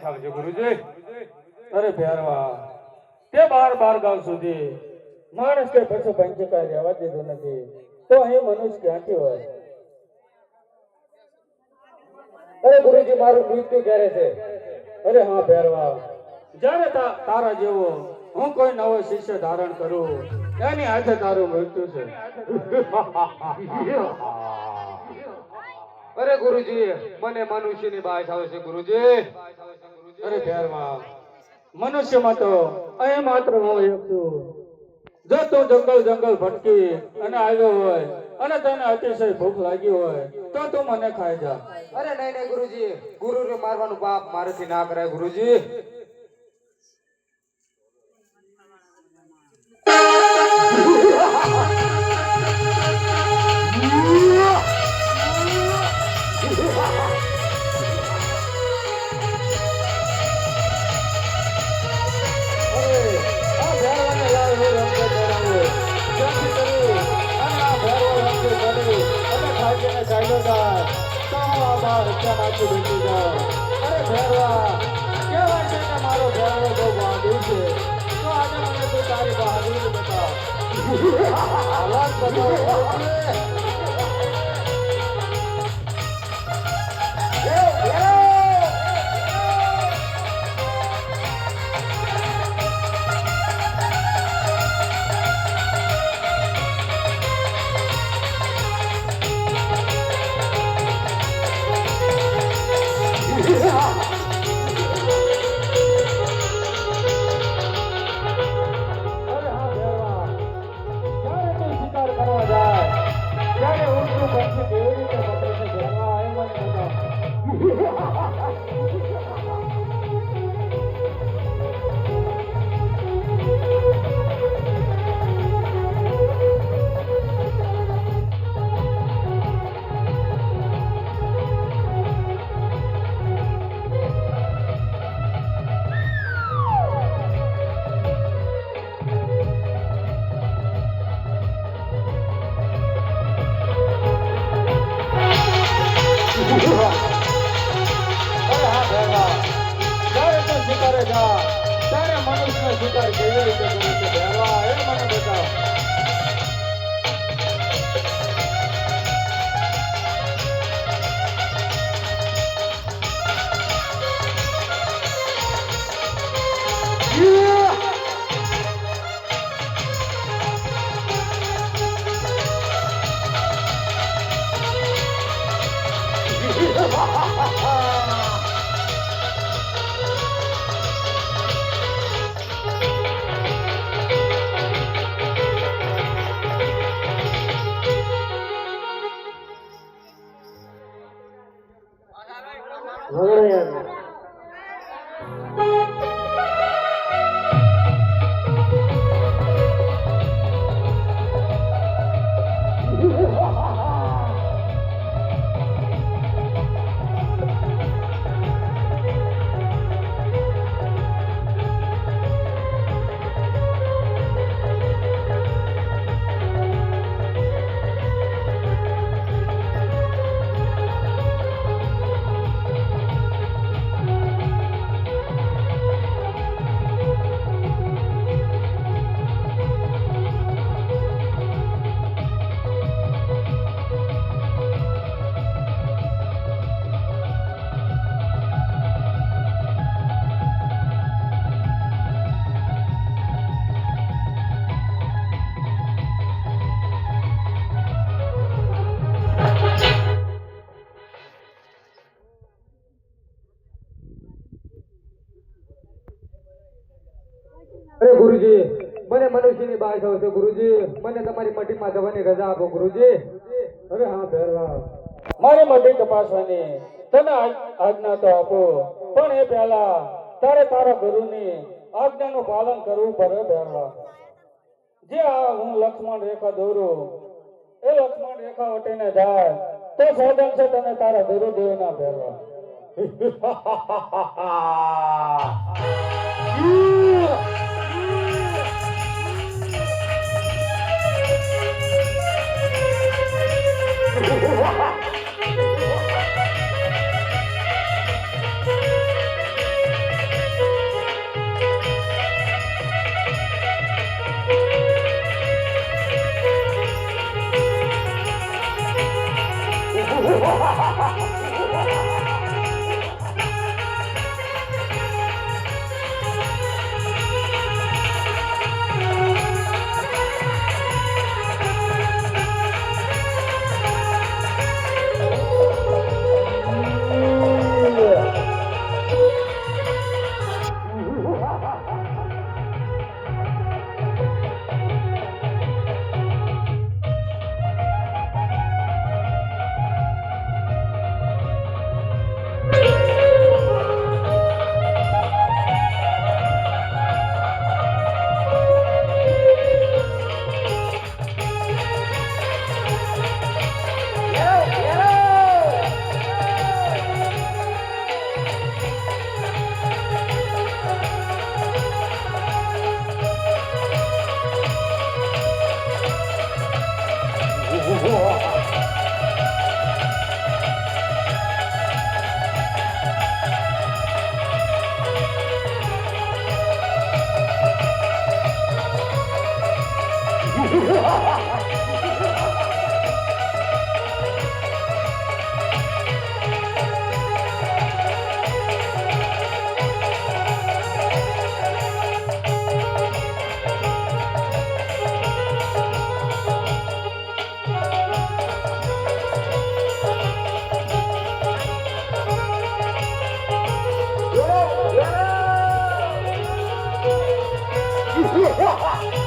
મનુષ્યની બાશ ગુરુજી. અરે ભેરવા, તે બાર બાર ગામ સુધી માણસ કે પશુ પંચકાય રહેવા દીધો નથી. તો અહીં મનુષ્ય ક્યાંથી હોય? અરે ગુરુજી, મારું મૃત્યુ ક્યારે છે? અરે હા ભેરવા જ્યારે તારા જેવો હું કોઈ નવો શિષ્ય ધારણ કરું, એની હાથે તારું મૃત્યુ છે. અરે ગુરુજી, મને મનુષ્યની બાય આવે છે ગુરુજી. અરે મનુષ્યમાં તો અહીં માત્ર હું એક છું. જો તું જંગલ જંગલ ભટકી અને આવ્યો હોય અને તને અતિશય ભૂખ લાગી હોય, તો તું મને ખાઈ જા. અરે નહીં નહીં, ગુરુજી. ગુરુને મારવાનું પાપ મારેથી ના કરાય, ગુરુજી. બાર બેસી જાઓ અરે ભેરવા, કહેવાય છે કે મારો ભેરવો બહુ બહાદુર છે. તો આજે મને તું તારી બહાદુરી બતાવ. હાલાત બતાવ. ગુરુજી મને મનુષ્યની આવે છે ગુરુજી મને તમારી મટીમાં જવાની રજા આપો ગુરુજી. અરે હા ભેરવા મારે મઢી તપાસવાની. તને આજ્ઞા તો આપો. પણ એ પહેલા તારે તારા ગુરુની આજ્ઞાનું પાલન કરવું પડે ભેરવા જે આ હું લક્ષ્મણ રેખા દોરું એ લક્ષ્મણ રેખા વટીને જાય તો સાધન છે તને તારા ગુરુદેવના ભેરવા Ha ha ha! Ha ha ha!